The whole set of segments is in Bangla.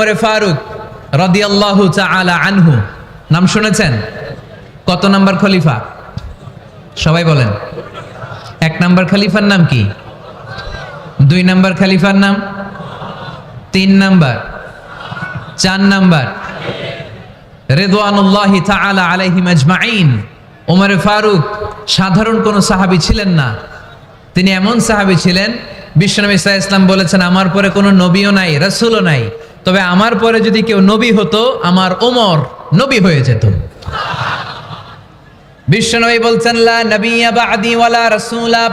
ওমরে ফারুক রাদিয়াল্লাহু তাআলা আনহু, নাম শুনেছেন? কত নাম্বার খলিফা? সবাই বলেন। এক নাম্বার খলিফার নাম কি? দুই নাম্বার খলিফার নাম? তিন নাম্বার। চার নাম্বার। রেদওয়ানুল্লাহি তাআলা আলাইহিম আজমাইন ওমরে ফারুক, সাধারণ কোনো সাহাবী ছিলেন না। তিনি এমন সাহাবী ছিলেন, বিশ্বনবী ইসলাম ইসলাম বলেছেন, আমার পরে কোনো নবীও নাই, রাসূলও নাই। তবে আমার পরে যদি কেউ নবী হতো, আমার ওমর নবী হয়ে যেত। বিশ্বনবী বলছেন, লা নবিয়্যা বা'দি ওয়ালা রাসূলা।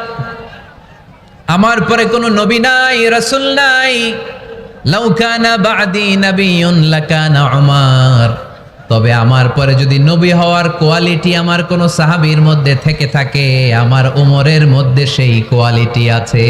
আমার পরে কোনো নবী নাই, রাসূল নাই। লাউ কানা বা'দি নাবিয়্যুন লাকানা উমার। তবে আমার পরে যদি নবী হওয়ার কোয়ালিটি আমার কোনো সাহাবীর মধ্যে থেকে থাকে, আমার উমরের মধ্যে সেই কোয়ালিটি আছে।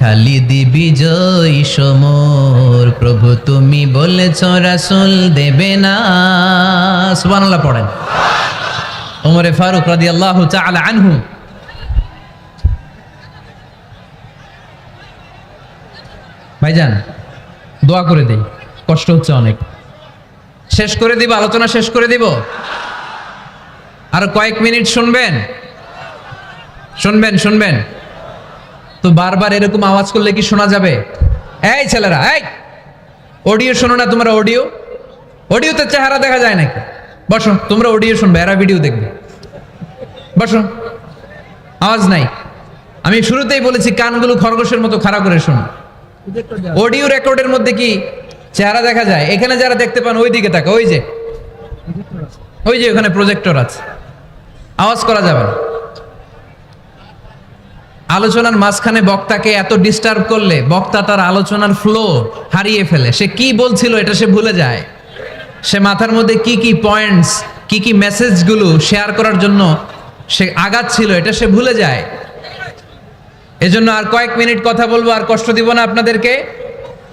খালি দিবি জয় সমর। প্রভু, তুমি বলেছ রাসূল দেবে না। সুবহানাল্লাহ পড়েন। ওমরে ফারুক রাদিয়াল্লাহু তাআলা আনহু। ভাইজান, দোয়া করে দেই, কষ্ট হচ্ছে অনেক। শেষ করে দিব, আলোচনা শেষ করে দিব। আর কয়েক মিনিট শুনবেন? শুনবেন শুনবেন। তো বারবার এরকম আওয়াজ করলে কি শোনা যাবে? এই ছেলেরা, এই! অডিও শোনো না তোমরা, অডিও। অডিওতে চেহারা দেখা যায় নাকি? বসো, তোমরা অডিও শুনবে, এরা ভিডিও দেখবে। বসো। আওয়াজ নাই। আমি শুরুতেই বলেছি, কানগুলো খরগোশের মতো খাড়া করে শোনো। অডিও রেকর্ডের মধ্যে কি চেহারা দেখা যায়? এখানে যারা দেখতে পান, ওই দিকে তাকা ওই যে। ওই যে ওখানে প্রজেক্টর আছে। আওয়াজ করা যাবে না। আলোচনার মাঝখানে বক্তাকে এত ডিস্টার্ব করলে, বক্তা তার আলোচনার ফ্লো হারিয়ে ফেলে। সে কি বলছিল এটা সে ভুলে যায়। সে মাথার মধ্যে কি কি পয়েন্টস কি কি মেসেজগুলো শেয়ার করার জন্য সে আগাচ্ছিল, এটা সে ভুলে যায়। এজন্য আর কয়েক মিনিট কথা বলব, আর কষ্ট দিব না আপনাদেরকে।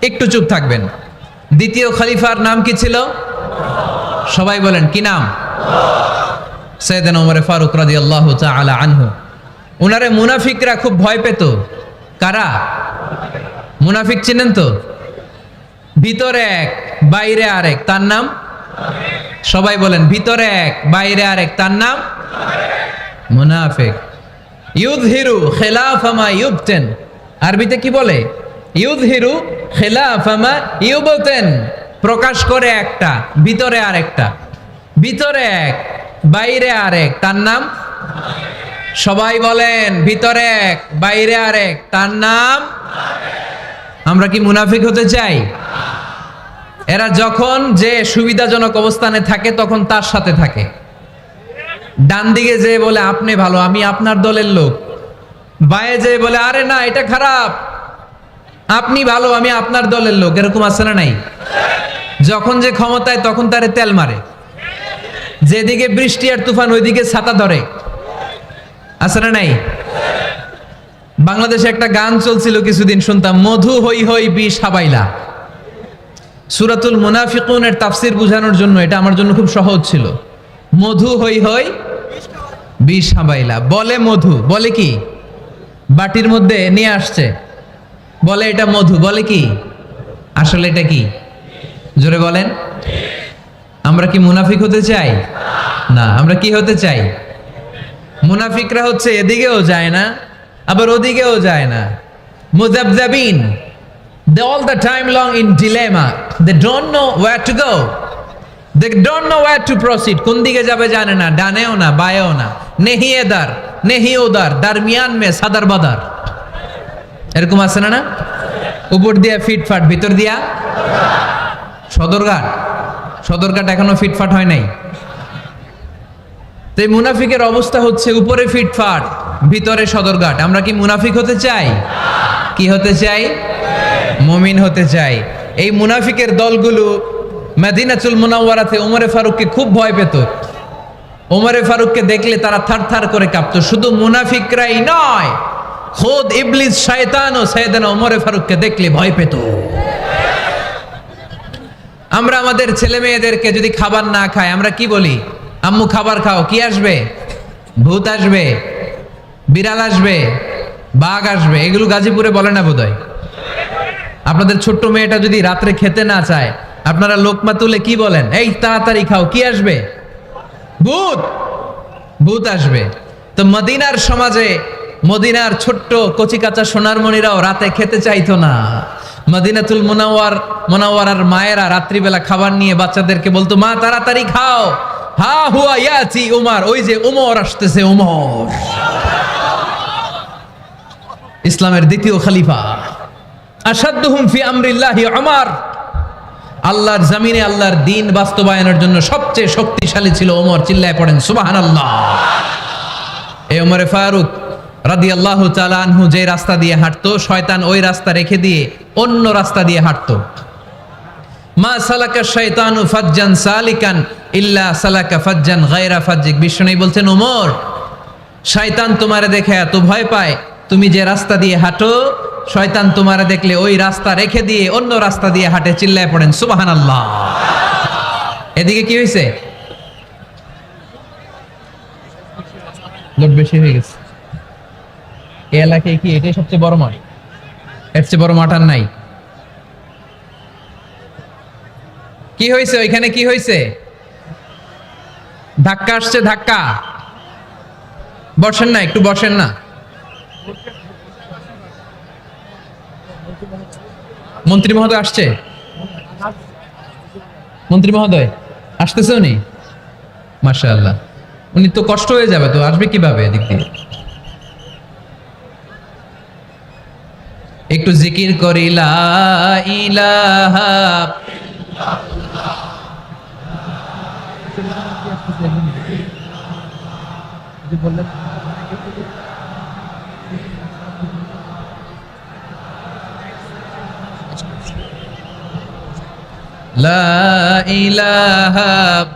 একটু চুপ থাকবেন। দ্বিতীয় খলিফার নাম কি ছিল? সবাই বলেন, কি নাম? সৈয়দান ওমর ফারুক রাদিয়াল্লাহু তাআলা আনহু। উনারে মুনাফিকরা খুব ভয় পেত। কারা? মুনাফিক চিনেন তো? ভিতরে এক, বাইরে আরেক, তার নাম? সবাই বলেন, ভিতরে এক, বাইরে আরেক, তার নাম? মুনাফিক। ইউদহিরু খেলাফামা ইউবতেন। আরবিতে কি বলে? ইউদহিরু খেলাফামা ইউবতেন। প্রকাশ করে একটা, ভিতরে আরেকটা। ভিতরে এক, বাইরে আরেক, তার নাম? সবাই বলেন, ভিতরে এক, বাইরে আরেক, তার নাম? আমরা কি মুনাফিক হতে চাই? এরা যখন যে সুবিধাজনক অবস্থানে থাকে, তখন তার সাথে থাকে। ডান দিকে যে বলে, আপনি ভালো, আমি আপনার দলের লোক। বায়ে যে বলে, আরে না, এটা খারাপ। আপনি ভালো, আমি আপনার দলের লোক। এরকম আছে না নাই? যখন যে ক্ষমতায়, তখন তারে তেল মারে। যেদিকে বৃষ্টি আর তুফান, ওইদিকে ছাতা ধরে। আছে না নাই? বাংলাদেশে একটা গান চলছিল কিছুদিন শুনতাম, মধু হই হই বিষ হাবাইলা সুরাতুল মুনাফিকুনের তাফসির বোঝানোর জন্য, এটা আমার জন্য খুব সহজ ছিল। মধু হই হই বিষ হাবাইলা বলে মধু, বলে কি? বাটির মধ্যে নিয়ে আসছে। বলে এটা মধু, বলে কি? আসলে এটা কি? জোরে বলেন। আমরা কি মুনাফিক হতে চাই? না, আমরা কি হতে চাই? মুনাফিকরা হচ্ছে এদিকেও যায় না, আবার ওদিকেও যায় না। মুজাবজাবিন they all the time long in dilemma they don't know where to go. They don't know where to proceed কোন দিকে যাবে জানে না, ডানেও না, বায়েও না। নেহি এদার নেহি ওদার দারমিয়ান মে, সাদার বাদার। এরকম আছে না না? উপর দিয়া ফিটফাট, ভিতর দিয়া সদরঘাট। সদরঘাট এখনও ফিটফাট হয় নাই। তো এই মুনাফিকের অবস্থা হচ্ছে উপরে ফিটফাট, ভিতরে সদরঘাট। আমরা কি মুনাফিক হতে চাই? কি হতে চাই? মমিন হতে চাই। এই মুনাফিকের দলগুলো মেদিনাচুল মুনাওয়ারাতে ওমরে ফারুককে খুব ভয় পেত। ওমরে ফারুককে দেখলে তারা থার থার করে কাঁপতো। শুধু মুনাফিকরাই নয়, খোদ ইবলিস শয়তান ও সৈয়দান ওমরে ফারুককে দেখলে ভয় পেত। আমরা আমাদের ছেলে মেয়েদেরকে যদি খাবার না খায় আমরা কি বলি? আম্মু, খাবার খাও। কি আসবে? ভূত আসবে, বিড়াল আসবে, বাঘ আসবে। এগুলো গাজীপুরে বলে না বোধহয়? আপনাদের ছোট্ট মেয়েটা যদি রাত্রে খেতে না চায়, আপনারা লোকমা তুলে কি বলেন? এই, তাড়াতাড়ি খাও, কি আসবে? ভূত! ভূত আসবে। তো মদিনার সমাজে, মদিনার ছোট্ট কচি কাঁচা সোনার মণিরাও রাতে খেতে চাইতো না। মদিনাতুল মুনাওয়ার, মুনাওয়ারার মায়েরা রাত্রিবেলা খাবার নিয়ে বাচ্চাদেরকে বলতো, মা, তাড়াতাড়ি খাও। হা হুয়া ইয়াচি উমার, ওই যে উমর আসতেছে, উমর। ইসলামের দ্বিতীয় খলিফা। আসাদুহুম ফি আমরিল্লাহি উমর। আল্লাহর জমিনে আল্লাহর দিন বাস্তবায়নের জন্য সবচেয়ে শক্তিশালী ছিল ওমর চিল্লায় পড়েন, সুবহানাল্লাহ। এই ওমরে ফারুক রাদি আল্লাহ আনহু যে রাস্তা দিয়ে হাঁটতো, শয়তান ওই রাস্তা রেখে দিয়ে অন্য রাস্তা দিয়ে হাঁটতো। মা সালাকা শয়তানু ফাজ্জান সালিকান ইল্লা সালাকা ফাজ্জান গায়রা ফাজ্জিক। বিষ্ণু বলছেন, ওমর, শয়তান তোমারে দেখে এত ভয় পায়। তুমি যে রাস্তা দিয়ে হাঁটো, শয়তান তোমারে দেখলে ওই রাস্তা রেখে দিয়ে অন্য রাস্তা দিয়ে হাঁটে, চিল্লায় পড়েন সুবাহান আল্লাহ এদিকে কি হয়েছে লোক বেশি হয়ে গেছে। এই এলাকায় কি এটাই সবচেয়ে বড় মাঠ? এর চেয়ে বড় মাঠ আর নাই। কি হয়েছে? ওইখানে কি হয়েছে? ধাক্কা আসছে, ধাক্কা। বসেন না, একটু বসেন না। মন্ত্রী মহোদয় আসছে? মন্ত্রী মহোদয়, আসতেছে উনি? আল্লাহ উনি তো কষ্ট হয়ে যাবে, তো আসবে কীভাবে এদিক দিয়ে? একটু জিকির করি, লা ইলাহা লা ইলাহা سبحان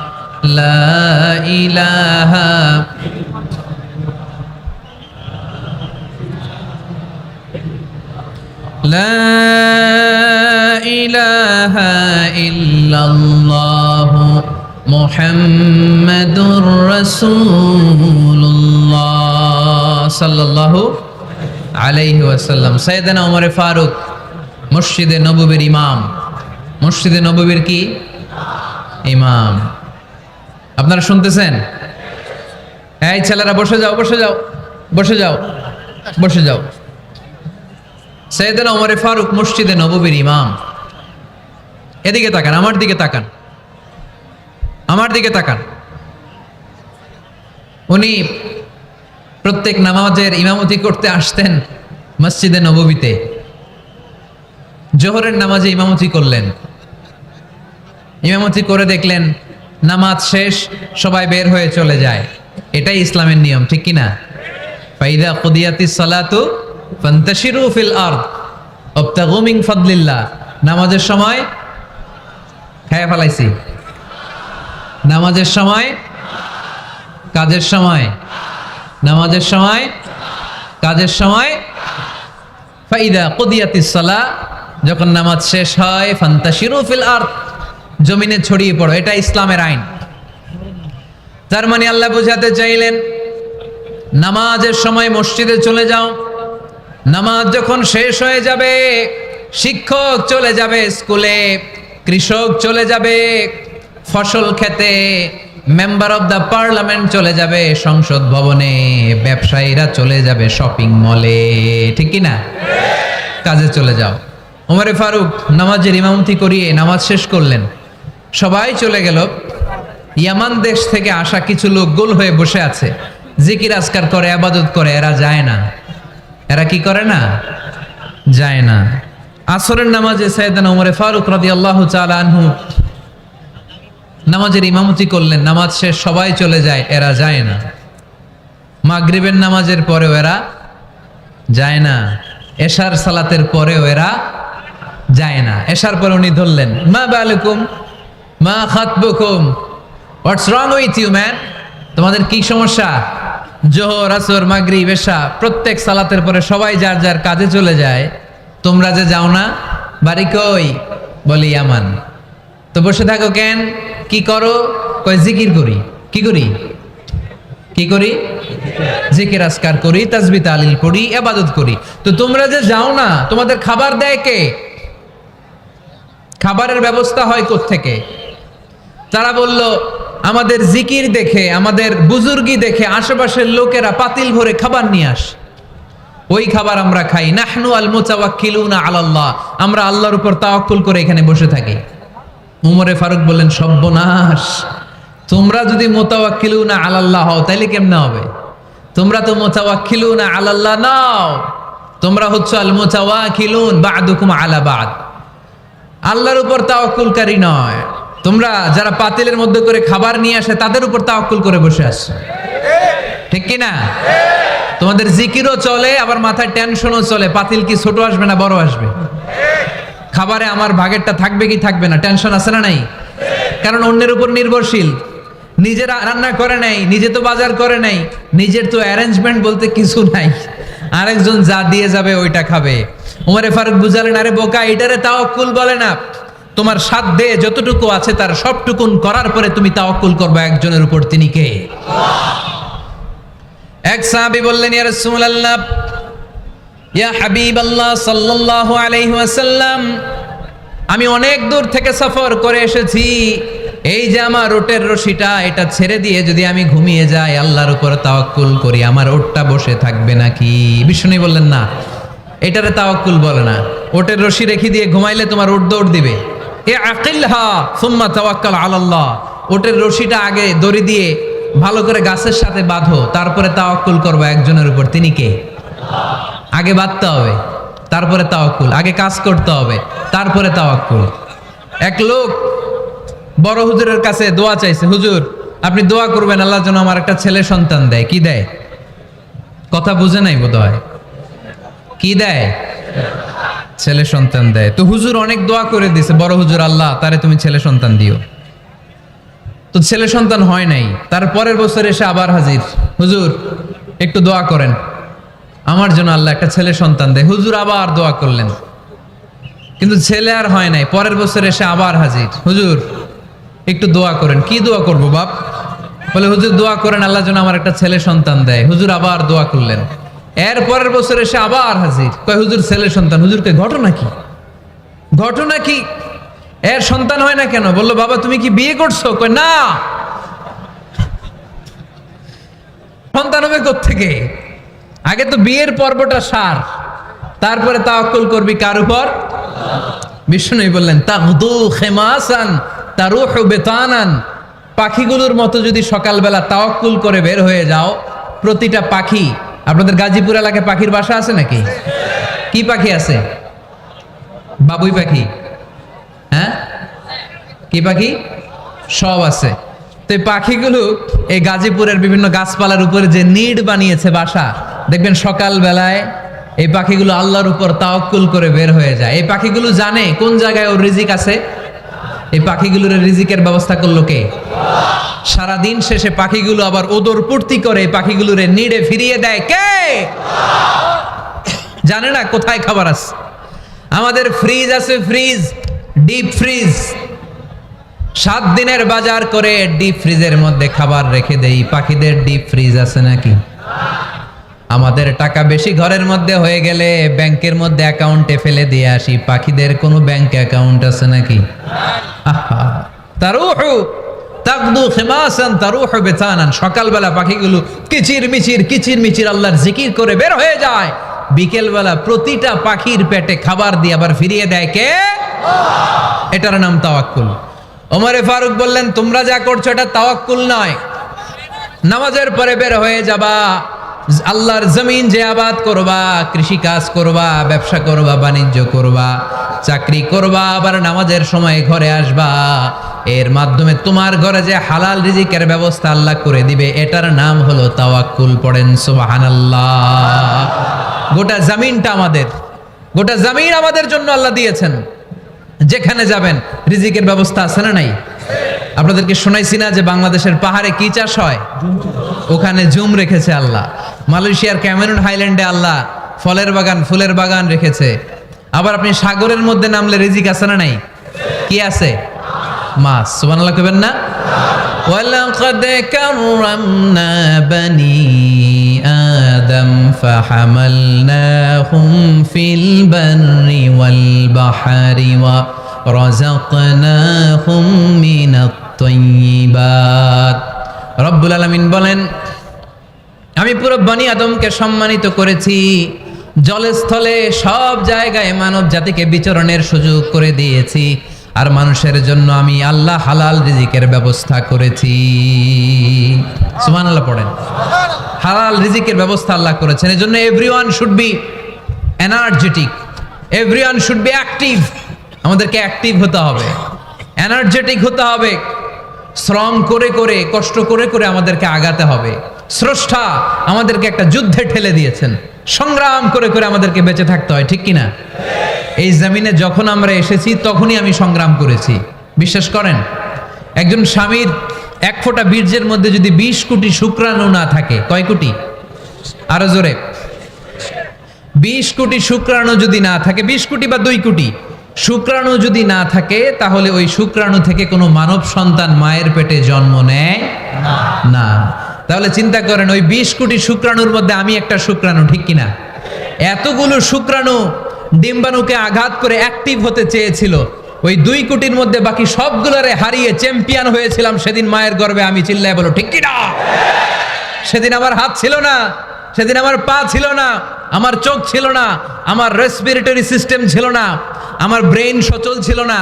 لا إله لا إله إلا الله محمد رسول الله صلى الله عليه وسلم سيدنا عمر ফারুক মসজিদে নববীর ইমাম মসজিদে নববীর কি ইমাম আপনারা শুনতেছেন? এই ছেলেরা, বসে যাও বসে যাও বসে যাও বসে যাও। সৈয়দান ওমরে ফারুক মসজিদে নববীর ইমাম। এদিকে তাকান, আমার দিকে তাকান। আমার দিকে তাকান। উনি প্রত্যেক নামাজের ইমামতি করতে আসতেন মসজিদে নববীতে। জোহরের নামাজে ইমামতি করলেন। ইমামতি করে দেখলেন নামাজ শেষ, সবাই বের হয়ে চলে যায়। এটাই ইসলামের নিয়ম, ঠিক কিনা? ফাইদা কুদিয়াতি সালাতু ফান্তাশিরু ফিল আরদ ওয়াবতাগু মিন ফাদলিল্লাহ। নামাজের সময় খায়া ফেলাইছি। নামাজের সময়, কাজের সময়। নামাজের সময়, কাজের সময়, ফাইদা কুদিয়াতিস সালা যখন নামাজ শেষ হয়, ফান্তাশিরু ফিল আরদ। জমিনে ছড়িয়ে পড়ো, এটা ইসলামের আইন। তার মানে আল্লাহ বোঝাতে চাইলেন, নামাজের সময় মসজিদে চলে যাও, নামাজ যখন শেষ হয়ে যাবে, শিক্ষক চলে যাবে স্কুলে, কৃষক চলে যাবে, ফসল খেতে মেম্বার অব দ্য পার্লামেন্ট চলে যাবে, সংসদ ভবনে, ব্যবসায়ীরা চলে যাবে শপিং মলে ঠিক কি না? কাজে চলে যাও। ওমরে ফারুক, নামাজের ইমামতি করিয়ে নামাজ শেষ করলেন। সবাই চলে গেল। ইয়ামান দেশ থেকে আসা কিছু লোক গোল হয়ে বসে আছে। জিকির আজকার করে, আবাদত করে, এরা যায় না। এরা কি করে না? যায় না। আসরের নামাজে সৈয়দান ওমরে ফারুক রাদি আল্লাহ আনহু নামাজের ইমামতি করলেন, নামাজ শেষ, সবাই চলে যায়, এরা যায় না। মাগরিবের নামাজের পরেও এরা যায় না। এশার সালাতের পরেও এরা যায় না। এশার পরে উনি ধরলেন, মা বালুকুম? মা খাতবুকুম। What's wrong with you man তোমাদের কি সমস্যা? জোহর, আসর মাগরি এশা, প্রত্যেক সালাতের পরে সবাই যার যার কাজে চলে যায়, তোমরা যে যাও না, বাড়ি কই? বলি আমান। তো বসে থাকো কেন? কি করো? কয় জিকির করি। কি করি? কি করি? জিকির আসকার করি, তাজবি তালিল করি এবাদত করি। তো তোমরা যে যাও না, তোমাদের খাবার দেয় কে? খাবারের ব্যবস্থা হয় থেকে তারা বলল, আমাদের জিকির দেখে, আমাদের বুজুর্গি দেখে আশেপাশের লোকেরা পাতিল ভরে খাবার নিয়ে আস। ওই খাবার আমরা খাই। নাহনু আল মুতাওয়াক্কিলুনা আলাল্লাহ। আমরা আল্লাহর উপর তাওয়াক্কুল করে এখানে বসে থাকি। উমরে ফারুক বললেন, সর্বনাশ। তোমরা যদি মোতাওয়াক্কিলুনা আলাল্লাহ হও, তাইলে কেমনে হবে? তোমরা তো মোতাওয়াক্কিলুনা আলাল্লাহ নাও। তোমরা হচ্ছে আল মোতাওয়াকিলুন বাদুকুম আলা বাদ। আল্লাহর উপর তাওয়াক্কুলকারী নয়। তোমরা যারা পাতিলের মধ্যে করে খাবার নিয়ে আসে, তাদের উপর তাওয়াক্কুল করে বসে আসছো ঠিক কি না তোমাদের জিকিরও চলে, আবার মাথায় টেনশনও চলে। পাতিল কি ছোট আসবে না বড় আসবে? খাবারে আমার ভাগেরটা থাকবে কি থাকবে না? টেনশন আছে না নাই? কারণ অন্যের উপর নির্ভরশীল। নিজে রা- রান্না করে নাই, নিজে তো বাজার করে নাই, নিজের তো অ্যারেঞ্জমেন্ট বলতে কিছু নাই। আরেকজন যা দিয়ে যাবে, ওইটা খাবে। উমারে ফারুক বুঝালেন, আরে বোকা, এটারে তাওয়াক্কুল বলে না। তোমার সাধ্যে যতটুকু আছে তার সবটুকুন করার পরে তুমি তাওয়াক্কুল করবে একজনের উপর। তিনি কে? এক সাহাবী বললেন, ইয়া আমি অনেক দূর থেকে সফর করে এসেছি। এই যে আমার ওটের রশিটা, এটা ছেড়ে দিয়ে যদি আমি ঘুমিয়ে যাই, আল্লাহর উপর তাওয়াক্কুল করি, আমার ওটটা বসে থাকবে নাকি? বিষ্ণু বললেন, না, এটারে তাওয়াক্কুল বলে না। ওটের রশি রেখে দিয়ে ঘুমাইলে তোমার ওট দৌড় দিবে। এ আকিলহা, সুম্মা তাওয়াক্কাল আলাল্লাহ। ওটের রশিটা আগে দড়ি দিয়ে ভালো করে গাছের সাথে বাঁধো, তারপরে তাওয়াক্কুল করব একজনের উপর। তিনি কে? আগে বাঁধতে হবে, তারপরে তাওয়াক্কুল। আগে কাজ করতে হবে, তারপরে তাওয়াক্কুল। এক লোক বড় হুজুরের কাছে দোয়া চাইছে, হুজুর, আপনি দোয়া করবেন, আল্লাহ যেন আমার একটা ছেলে সন্তান দেয়। কি দেয়? কথা বুঝে নাই বোধ হয় কি দেয়? ছেলে সন্তান দেয়। তো হুজুর অনেক দোয়া করে দিছে, বড় হুজুর আল্লাহ, তারে তুমি ছেলে সন্তান দিও। তো ছেলে সন্তান হয় নাই, তার পরের বছর এসে আবার হাজির। হুজুর, একটু দোয়া করেন। আমার জন্য আল্লাহ একটা ছেলে সন্তান দেয়। হুজুর আবার দোয়া করলেন। কিন্তু ছেলে আর হয় নাই, পরের বছর এসে আবার হাজির। হুজুর, একটু দোয়া করেন। কি দোয়া করব বাপ? বলে, হুজুর দোয়া করেন, আল্লাহ যেন আমার একটা ছেলে সন্তান দেয়। হুজুর আবার দোয়া করলেন। এর পরের বছর এসে আবার হাজির। কয়, হুজুর, ছেলে সন্তান হুজুরকে ঘটনা কি? ঘটনা কি? এর সন্তান হয় না কেন? বলল, বাবা, তুমি কি বিয়ে করছ? কয়, না। সন্তান হবে থেকে আগে তো বিয়ের পর্বটা সার, তারপরে তাওয়াক্কুল করবি কার উপর? বিষ্ণু বললেন, তাগদু খেমাসান, তারুহ বেতানান। পাখিগুলোর মতো যদি সকালবেলা তাওয়াক্কুল করে বের হয়ে যাও, প্রতিটা পাখি আপনাদের গাজীপুর এলাকায় পাখির বাসা আছে নাকি? কি পাখি আছে? বাবুই পাখি। হ্যাঁ? কি পাখি? সব আছে। তো এই পাখিগুলো এই গাজীপুরের বিভিন্ন গাছপালার উপরে যে নিড বানিয়েছে বাসা, দেখবেন সকাল বেলায় এই পাখিগুলো আল্লাহর উপর তাওয়াক্কুল করে বের হয়ে যায়। এই পাখিগুলো জানে কোন জায়গায় ওর রিজিক আছে? এই পাখিগুলোর রিজিকের ব্যবস্থা করল কে? সারাদিন শেষে পাখিগুলো আবার ওদর পূর্তি করে পাখিগুলোরে নিড়ে ফিরিয়ে দেয়। কে? জানে না কোথায় খাবার আছে। আমাদের ফ্রিজ আছে ফ্রিজ ডিপ ফ্রিজ সাত দিনের বাজার করে ডিপ ফ্রিজের মধ্যে খাবার রেখে দেই। পাখিদের ডিপ ফ্রিজ আছে নাকি? আমাদের টাকা বেশি ঘরের মধ্যে হয়ে গেলে ব্যাংকের মধ্যে অ্যাকাউন্টে ফেলে দিয়ে আসি। পাখিদের কোনো ব্যাংক অ্যাকাউন্ট আছে নাকি? আহা, তারুহু! তাকদু খেমাসান তারুহ বেতানান। সকালবেলা পাখিগুলো কিচির মিচির কিচির মিচির আল্লাহর জিকির করে বের হয়ে যায়। বিকেলবেলা প্রতিটা পাখির পেটে খাবার দিয়ে আবার ফিরিয়ে দেয় কে? এটার নাম তাওয়াক্কুল। ওমরে ফারুক বললেন, তোমরা যা করছ এটা তাওয়াক্কুল নয়। নামাজের পরে বের হয়ে যাবা। আল্লাহর জমিন যে আবাদ করবা, কৃষি কাজ করবা, ব্যবসা করবা, বাণিজ্য করবা, চাকরি করবা, আবার নামাজের সময় ঘরে আসবা, এর মাধ্যমে তোমার ঘরে যে হালাল রিজিকের ব্যবস্থা আল্লাহ করে দিবে, এটার নাম হলো তাওয়াক্কুল পড়েন, সুবহানাল্লাহ। গোটা জমিনটা আমাদের, গোটা জমিন আমাদের জন্য আল্লাহ দিয়েছেন। যেখানে যাবেন, রিজিকের ব্যবস্থা আছে না নাই? আপনাদেরকে শোনাইছি না যে বাংলাদেশের পাহাড়ে কি চাষ হয়? ওখানে জুম রেখেছে আল্লাহ। মালয়েশিয়ার ক্যামেরুন হাইল্যান্ডে আল্লাহ ফলের বাগান ফুলের বাগান রেখেছে আবার আপনি সাগরের মধ্যে নামলে রিজিক আছে না নাই কি আছে মাছ সুবহানাল্লাহ কইবেন না ولقد كرمنا بني آدم فحملناهم في البر والبحر ورزقناهم من الطيبات رب العالمين বলেন আমি পুরো বনি আদমকে সম্মানিত করেছি। জলস্থলে সব জায়গায় মানব জাতিকে বিচরণের সুযোগ করে দিয়েছি। আর মানুষের জন্য আমি আল্লাহ হালাল রিজিকের ব্যবস্থা করেছি। সুমান আল্লাহ পড়েন। হালাল রিজিকের ব্যবস্থা আল্লাহ করেছেন। এই জন্য everyone should be energetic everyone should be active আমাদেরকে অ্যাক্টিভ হতে হবে। এনার্জেটিক হতে হবে। শ্রম করে করে, কষ্ট করে করে আমাদেরকে আগাতে হবে। স্রষ্টা আমাদেরকে একটা যুদ্ধে ঠেলে দিয়েছেন। সংগ্রাম করে করে আমাদেরকে বেঁচে থাকতে হয়, ঠিক কিনা? এই জমিনে যখন আমরা এসেছি, তখনই আমি সংগ্রাম করেছি। বিশ্বাস করেন? একজন স্বামীর এক ফোঁটা বীর্যের মধ্যে যদি বিশ কোটি শুক্রাণু না থাকে, কয় কোটি? আরও জোরে। বিশ কোটি শুক্রাণু যদি না থাকে, বিশ কোটি বা দুই কোটি? শুক্রাণু যদি না থাকে, তাহলে ওই শুক্রাণু থেকে কোনো মানব সন্তান মায়ের পেটে জন্ম নেয় না। তাহলে চিন্তা করেন, ওই বিশ কোটি শুক্রাণুর মধ্যে আমি একটা শুক্রাণু, ঠিক কিনা? এতগুলো শুক্রাণু ডিম্বাণুকে আঘাত করে অ্যাক্টিভ হতে চেয়েছিল। ওই দুই কোটির মধ্যে বাকি সবগুলোরে হারিয়ে চ্যাম্পিয়ন হয়েছিলাম সেদিন মায়ের গর্বে, আমি চিল্লায় বলো ঠিক কিনা? সেদিন আমার হাত ছিল না, সেদিন আমার পা ছিল না, আমার চোখ ছিল না, আমার রেসপিরেটরি সিস্টেম ছিল না, আমার ব্রেইন সচল ছিল না,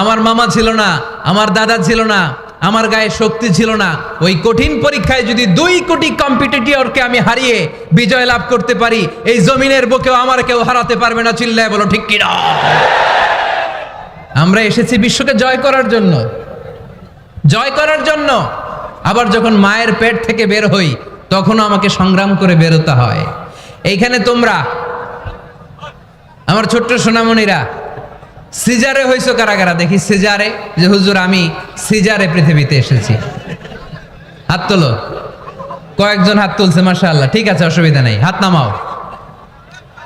আমার মামা ছিল না, আমার দাদা ছিল না আমার গায়ে শক্তি ছিল না। ওই কঠিন পরীক্ষায় যদি দুই কোটি কম্পিটিটরকে আমি হারিয়ে বিজয় লাভ করতে পারি, এই জমিনের বুকেও আমার কেউ হারাতে পারবে না, চিল্লায় বলো, ঠিক কি কিনা? আমরা এসেছি বিশ্বকে জয় করার জন্য। জয় করার জন্য। আবার যখন মায়ের পেট থেকে বের হই, তখনও আমাকে সংগ্রাম করে বেরোতে হয়। এইখানে তোমরা, আমার ছোট্ট সোনামণিরা সিজারে হইছো কারা কারা দেখি সিজারে, যে হুজুর, আমি সিজারে পৃথিবীতে এসেছি। হাত তোলো। কয়েকজন হাত তুলছে মাসা আল্লাহ ঠিক আছে, অসুবিধা নেই। হাত নামাও।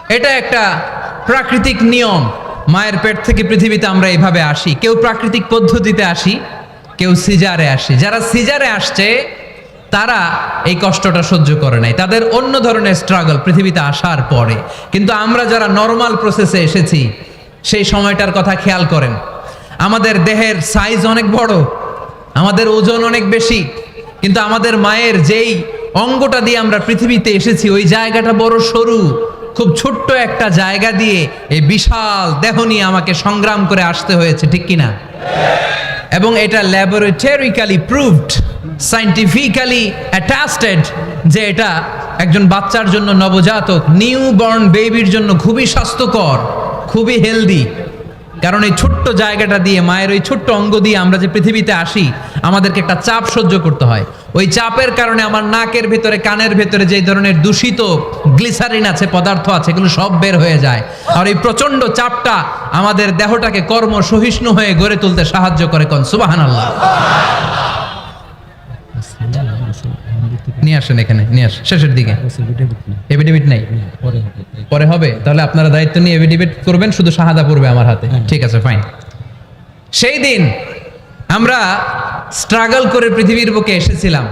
এটা একটা প্রাকৃতিক নিয়ম। মায়ের পেট থেকে পৃথিবীতে আমরা এইভাবে আসি। কেউ প্রাকৃতিক পদ্ধতিতে আসি, কেউ সিজারে আসে। যারা সিজারে আসছে, তারা এই কষ্টটা সহ্য করে নাই। তাদের অন্য ধরনের স্ট্রাগল পৃথিবীতে আসার পরে। কিন্তু আমরা যারা নর্মাল প্রসেসে এসেছি সেই সময়টার কথা খেয়াল করেন। আমাদের দেহের সাইজ অনেক বড়, আমাদের ওজন অনেক বেশি, কিন্তু আমাদের মায়ের যেই অঙ্গটা দিয়ে আমরা পৃথিবীতে এসেছি, ওই জায়গাটা বড় সরু, খুব ছোট্ট একটা জায়গা দিয়ে এই বিশাল দেহ নিয়ে আমাকে সংগ্রাম করে আসতে হয়েছে, ঠিক কিনা? এবং এটা ল্যাবরেটরিক্যালি প্রুভড সাইন্টিফিক্যালি অ্যাটাস্টেড যে এটা একজন বাচ্চার জন্য নবজাতক নিউ বর্ন বেবির জন্য খুবই স্বাস্থ্যকর। খুবই হেলদি কারণ এই ছোট্ট জায়গাটা দিয়ে, মায়ের ওই ছোট্ট অঙ্গ দিয়ে আমরা যে পৃথিবীতে আসি, আমাদেরকে একটা চাপ সহ্য করতে হয়। ওই চাপের কারণে আমার নাকের ভেতরে, কানের ভেতরে যে ধরনের দূষিত গ্লিসারিন আছে, পদার্থ আছে, এগুলো সব বের হয়ে যায়। আর এই প্রচণ্ড চাপটা আমাদের দেহটাকে কর্ম সহিষ্ণু হয়ে গড়ে তুলতে সাহায্য করে কোন। সুবাহান আল্লাহ নিয়ে আসেন এখানে নিয়ে আসেন শেষের দিকে। এভিডেভিট নাই। পরে হবে। তাহলে আপনারা দায়িত্ব নিয়ে এভিডেভিট করবেন শুধু শাহাদা পড়বে আমার হাতে। ঠিক আছে ফাইন সেই দিন আমরা স্ট্রাগল করে পৃথিবীর বুকে এসেছিলাম।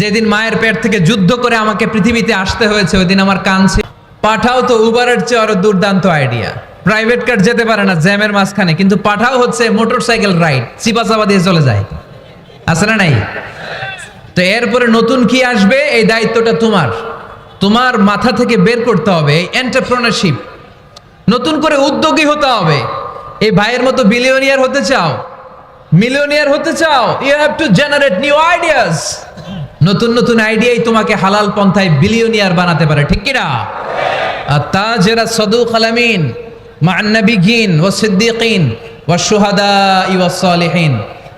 যেদিন মায়ের পেট থেকে যুদ্ধ করে আমাকে পৃথিবীতে আসতে হয়েছে ওই দিন আমার কান ছিল। পাঠাও তো উবারের চেয়ে আরও দুর্দান্ত আইডিয়া প্রাইভেট কার যেতে পারে না জ্যামের মাঝখানে কিন্তু পাঠাও হচ্ছে মোটরসাইকেল রাইড চিপা চাপা দিয়ে চলে যায়। আছে না নাই? তো এরপরে নতুন কি আসবে? এই দায়িত্বটা তোমার। তোমার মাথা থেকে বের করতে হবে এই এন্টারপ্রেনারশিপ নতুন করে উদ্যোগী হতে হবে। এই ভাইয়ের মতো বিলিয়নিয়ার হতে চাও মিলিয়নিয়ার হতে চাও you have to generate new ideas নতুন নতুন আইডিয়াই তোমাকে হালাল পন্থায় বিলিয়নিয়ার বানাতে পারে, ঠিক কিনা? আর তাজেরা সদুক আলামিন মান্নাবিগিন ও সিদ্দিকিন ও সুহাদা ইওয়া সালেহীন।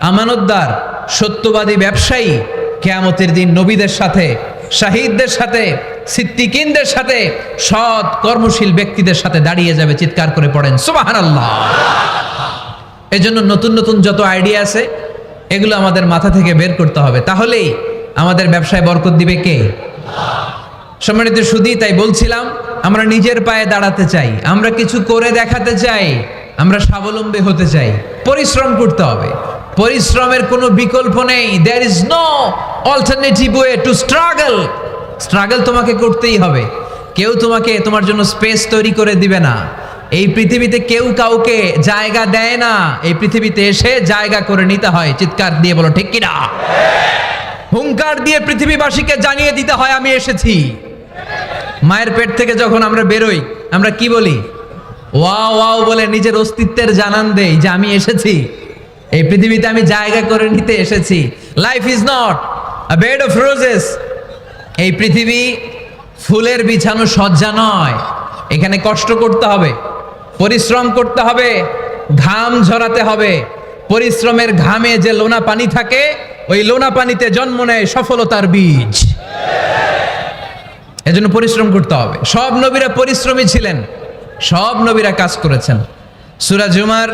আমানতদার, সত্যবাদী ব্যবসায়ী কেয়ামতের দিন নবীদের সাথে, শাহিদদের সাথে, সিদ্দিকিনদের সাথে, সৎ, কর্মশীল ব্যক্তিদের সাথে দাঁড়িয়ে যাবে, চিৎকার করে পড়েন। সুবহানাল্লাহ। এই জন্য নতুন নতুন যত আইডিয়া আছে, এগুলো আমাদের মাথা থেকে বের করতে হবে। তাহলেই আমাদের ব্যবসায় বরকত দিবে কে? সম্মানিত সুদী তাই বলছিলাম, আমরা নিজের পায়ে দাঁড়াতে চাই, আমরা কিছু করে দেখাতে চাই, আমরা স্বাবলম্বী হতে চাই। পরিশ্রম করতে হবে। পরিশ্রমের কোনো বিকল্প নেই। There is no alternative way to struggle struggle তোমাকে করতেই হবে। কেউ তোমাকে তোমার জন্য স্পেস তৈরি করে দিবে না। এই পৃথিবীতে কেউ কাউকে জায়গা দেয় না। এই পৃথিবীতে এসে জায়গা করে নিতে হয়। চিৎকার দিয়ে বলো, ঠিক কিনা? হুঙ্কার দিয়ে পৃথিবীবাসীকে জানিয়ে দিতে হয়, আমি এসেছি। মায়ের পেট থেকে যখন আমরা বেরোই, আমরা কি বলি? ওয়া ওয়াও বলে নিজের অস্তিত্বের জানান দেই যে আমি এসেছি। এই পৃথিবীতে আমি জায়গা করে নিতে এসেছি। Life is not bed of roses এই পৃথিবী ফুলের বিছানো সজ্জা নয়। এখানে কষ্ট করতে হবে, পরিশ্রম করতে হবে, ঘাম ঝরাতে হবে। পরিশ্রমের ঘামে যে লোনা পানি থাকে, ওই লোনা পানিতে জন্ম নেয় সফলতার বীজ। এজন্য পরিশ্রম করতে হবে। সব নবীরা পরিশ্রমী ছিলেন, সব নবীরা কাজ করেছেন। সুরা জুমার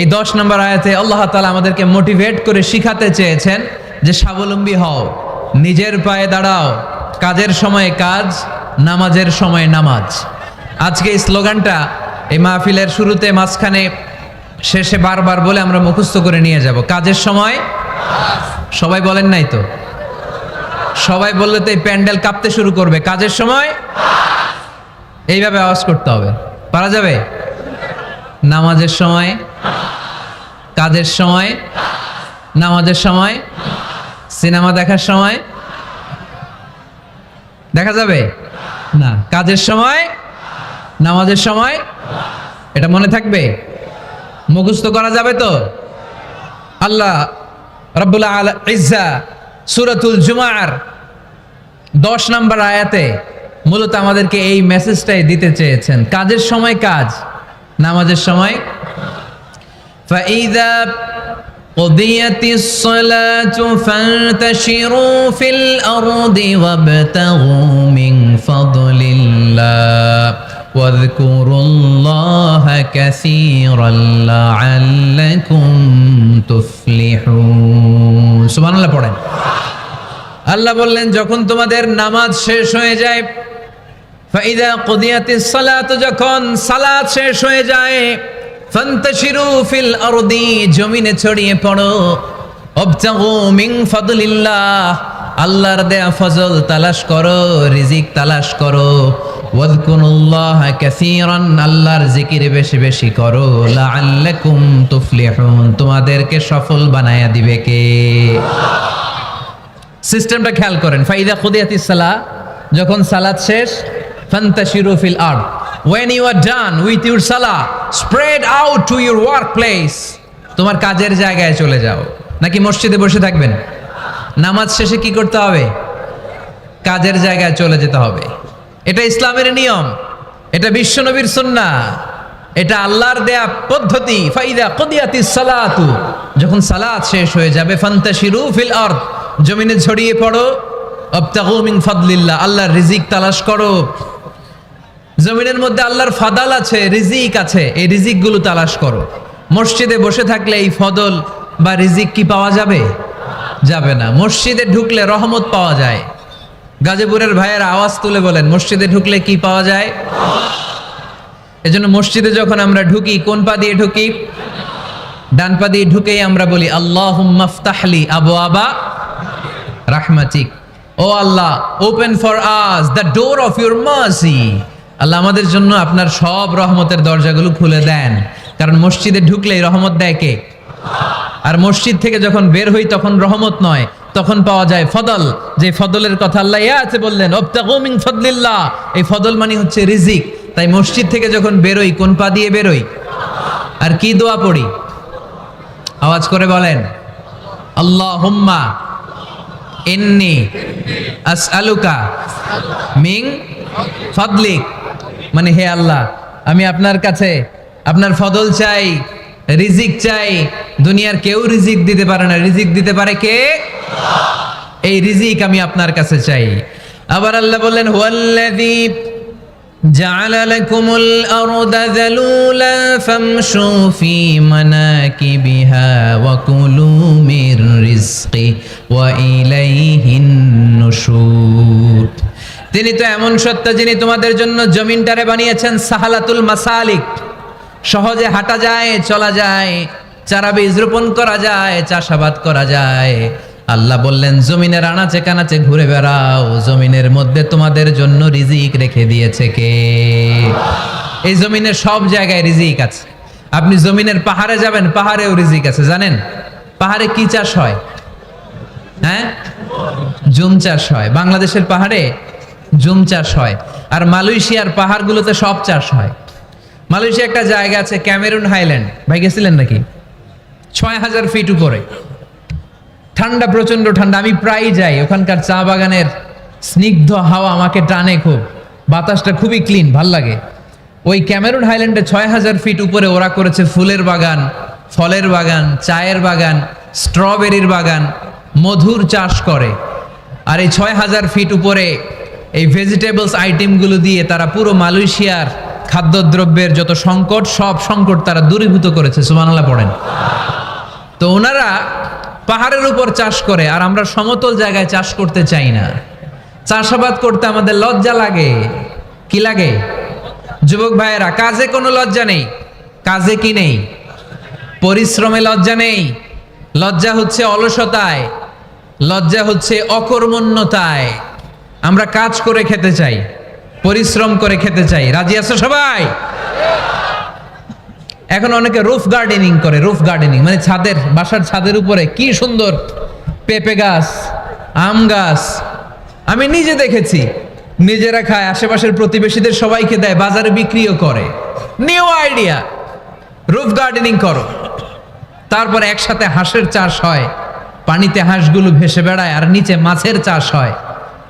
এই দশ নম্বর আয়াতে আল্লাহ তালা আমাদেরকে মোটিভেট করে শিখাতে চেয়েছেন যে স্বাবলম্বী হও, নিজের পায়ে দাঁড়াও, কাজের সময়ে কাজ, নামাজের সময় নামাজ। আজকে এই স্লোগানটা এই মাহফিলের শুরুতে মাঝখানে শেষে বারবার বলে আমরা মুখস্থ করে নিয়ে যাব। কাজের সময়? সবাই বলেন নাই তো? সবাই বললে তো এই প্যান্ডেল কাঁপতে শুরু করবে। কাজের সময়? এইভাবে আওয়াজ করতে হবে। পারা যাবে? নামাজের সময়? কাজের সময়? নামাজের সময়? সিনেমা দেখার সময়? দেখা যাবে? না। কাজের সময়? নামাজের সময়? এটা মনে থাকবে? মুখস্থ করা যাবে তো? আল্লাহ রব্বুল আল ইজ্জা সুরতুল জুমার দশ নম্বর আয়াতে মূলত আমাদেরকে এই মেসেজটাই দিতে চেয়েছেন। কাজের সময় কাজ, নামাজের সময়। ফাইদা قضيت الصلاة فانتشروا في الأرض وابتغوا من فضل الله واذكروا الله كثيرا لعلكم تفلحون سبحان الله পড়েন আল্লাহ বললেন যখন তোমাদের নামাজ শেষ হয়ে যায় ফাইদা কুদিয়াতিস সালাত যখন সালাত শেষ হয়ে যায় ফান্তাশিরু ফিল আরদি, জমিনে ছড়িয়ে পড়ো। অবতাগু মিন ফাদলিল্লাহ, আল্লাহর দেয়া ফজল তালাশ করো, রিজিক তালাশ করো। ওয়াজকুরুল্লাহ কাসীরান, আল্লাহর জিকির বেশি বেশি করো। লাআল্লাকুম তুফলিহুন, তোমাদেরকে সফল বানায়া দিবে কে? সিস্টেমটা খেয়াল করেন। ফাইদা খুদিয়াতিস সালাহ, যখন সালাত শেষ ফান্তাশিরু ফিল আরদ। When you are done with your salah, spread out to your workplace তোমার কাজের জায়গায় চলে যাও। নাকি মসজিদে বসে থাকবেন? নামাজ শেষে কি করতে হবে? কাজের জায়গায় চলে যেতে হবে। এটা ইসলামের নিয়ম। এটা বিশ্বনবীর সুন্না। এটা আল্লাহর দেয়া পদ্ধতি। ফাইদা কদিয়াতিস সালাতু। যখন সালাত শেষ হয়ে যাবে, ফান্তাশিরু ফিল আরদ। জমিনে ছড়িয়ে পড়ো। অবতাগু মিন ফাদলিল্লাহ। আল্লাহর রিজিক তালাশ করো। জমিনের মধ্যে আল্লাহর ফাদাল আছে, রিজিক আছে, এই রিজিকগুলো তালাশ করো। মসজিদে বসে থাকলে এই ফদল বা রিজিক কি পাওয়া যাবে? যাবে না। মসজিদে ঢুকলে রহমত পাওয়া যায়। গাজীপুরের ভাইয়ের আওয়াজ তুলে বলেন, মসজিদে ঢুকলে কি পাওয়া যায়? এজন্য মসজিদে যখন আমরা ঢুকি, কোন পা দিয়ে ঢুকি? ডান পা দিয়ে ঢুকেই আমরা বলি আল্লাহ মাফতাহলি আবু আবা রাহমাতিক। O Allah open for us the door of your mercy Allah আমাদের জন্য আপনার সব রহমতের দরজাগুলো খুলে দেন। কারণ মসজিদে ঢুকলেই রহমত দেয় কে? আর মসজিদ থেকে যখন বের হই তখন রহমত নয়, তখন পাওয়া যায় ফদল। যে ফদলের কথা আল্লাহ ইয়া আছে বললেন অবতাগু মিন ফদলিল্লাহ। এই ফদল মানে হচ্ছে রিজিক। তাই মসজিদ থেকে যখন বেরোই কোন পা দিয়ে বেরোই আর কি দোয়া পড়ি? আওয়াজ করে বলেন আল্লাহ হুম্মা ইন্নি আসআলুকা মিং ফদলিক। মানে হে আল্লাহ আমি আপনার কাছে আপনার ফদল চাই রিজিক চাই দুনিয়ার কেউ রিজিক দিতে পারে না রিজিক দিতে পারে কে এই রিজিক আমি আপনার কাছে চাই আবার আল্লাহ বললেন হুয়াল্লাযী جعل لكم الأرض ذلولا فامشوا في مناكبها وكلوا من رزقه وإليه النشور তিনি তো এমন সত্য যিনি তোমাদের জন্য জমিনটারে বানিয়েছেন সাহালাতুল মাসালিক। সহজে হাঁটা যায়, চলা যায়, চারা বীজ রোপণ করা যায়, চাষাবাদ করা যায়। আল্লাহ বললেন, জমিনের আনাচে কানাচে ঘুরে বেড়াও, জমিনের মধ্যে তোমাদের জন্য রিজিক রেখে দিয়েছে কে? এই জমিনের সব জায়গায় রিজিক আছে। আপনি জমিনের পাহাড়ে যাবেন, পাহাড়েও রিজিক আছে, জানেন? পাহাড়ে কি চাষ হয়? হ্যাঁ? জুম চাষ হয়। বাংলাদেশের পাহাড়ে জুম চাষ হয়। আর মালয়েশিয়ার পাহাড়গুলোতে সব চাষ হয়। মালয়েশিয়া একটা জায়গা আছে, ক্যামেরুন হাইল্যান্ড। ভাই, গেছিলেন নাকি? ছয় হাজার ফিট উপরে। ঠান্ডা প্রচণ্ড ঠান্ডা। আমি প্রায় যাই। ওখানকার চা বাগানের স্নিগ্ধ হাওয়া আমাকে টানে খুব। বাতাসটা খুবই ক্লিন, ভালো লাগে। ওই ক্যামেরুন হাইল্যান্ডে ছয় হাজার ফিট উপরে ওরা করেছে ফুলের বাগান, ফলের বাগান, চায়ের বাগান, স্ট্রবেরির বাগান, মধুর চাষ করে। আর এই ছয় হাজার ফিট উপরে এই ভেজিটেবলস আইটেমগুলো দিয়ে তারা পুরো মালয়েশিয়ার খাদ্যদ্রব্যের যত সংকট, সব সংকট তারা দূরীভূত করেছে, সুবহানাল্লাহ পড়েন। তো ওনারা পাহাড়ের উপর চাষ করে, আর আমরা সমতল জায়গায় চাষ করতে চাই না। চাষাবাদ করতে আমাদের লজ্জা লাগে। কি লাগে? যুবক ভাইয়েরা, কাজে কোনো লজ্জা নেই। কাজে কি নেই? পরিশ্রমে লজ্জা নেই। লজ্জা হচ্ছে অলসতায়। লজ্জা হচ্ছে অকর্মণ্যতায়। আমরা কাজ করে খেতে চাই, পরিশ্রম করে খেতে চাই। রাজি আছো সবাই? এখন অনেকে রুফ গার্ডেনিং করে রুফ গার্ডেনিং মানে ছাদের, বাসার ছাদের উপরে কি সুন্দর পেঁপে গাছ, আম গাছ। আমি নিজে দেখেছি, নিজেরা খায়, আশেপাশের প্রতিবেশীদের সবাইকে দেয়, বাজারে বিক্রিও করে। নিউ আইডিয়া রুফ গার্ডেনিং করো। তারপর একসাথে হাঁসের চাষ হয়, পানিতে হাঁসগুলো ভেসে বেড়ায় আর নিচে মাছের চাষ হয়।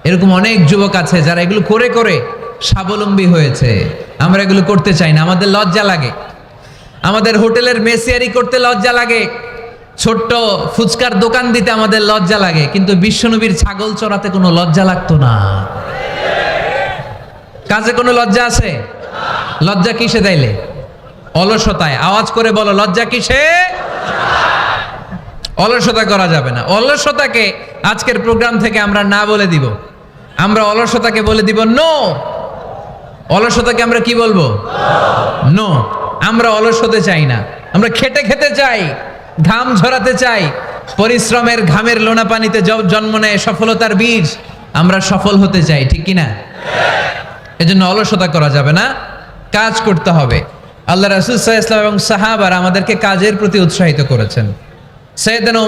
এরকম অনেক যুবক আছে যারা এগুলো করে করে স্বাবলম্বী হয়েছে। আমরা এগুলো করতে চাই না, আমাদের লজ্জা লাগে। আমাদের হোটেলের মেসিয়ারি করতে লজ্জা লাগে। ছোট্ট ফুচকার দোকান দিতে আমাদের লজ্জা লাগে, কিন্তু বিশ্বনবীর ছাগল চড়াতে কোনো লজ্জা লাগতো না। কাজে কোনো লজ্জা আছে? লজ্জা কিসে তাইলে? অলসতায়। আওয়াজ করে বলো, লজ্জা কিসে? অলসতা করা যাবে না। অলসতাকে আজকের প্রোগ্রাম থেকে আমরা না বলে দিব। আমরা অলসতাকে বলে দিব নো। অলসতাকে আমরা কি বলব? নো। আমরা অলস হতে চাই না। আমরা খেটে খেতে চাই, ঘাম ঝরাতে চাই, পরিশ্রমের ঘামের লোনা পানিতে জন্ম নেয় সফলতার বীজ, আমরা সফল হতে চাই, ঠিক কিনা? এজন্য অলসতা করা যাবে না, কাজ করতে হবে। আল্লাহ রাসুল সাহা ইসলাম এবং সাহাবার আমাদেরকে কাজের প্রতি উৎসাহিত করেছেন। সৈয়দানা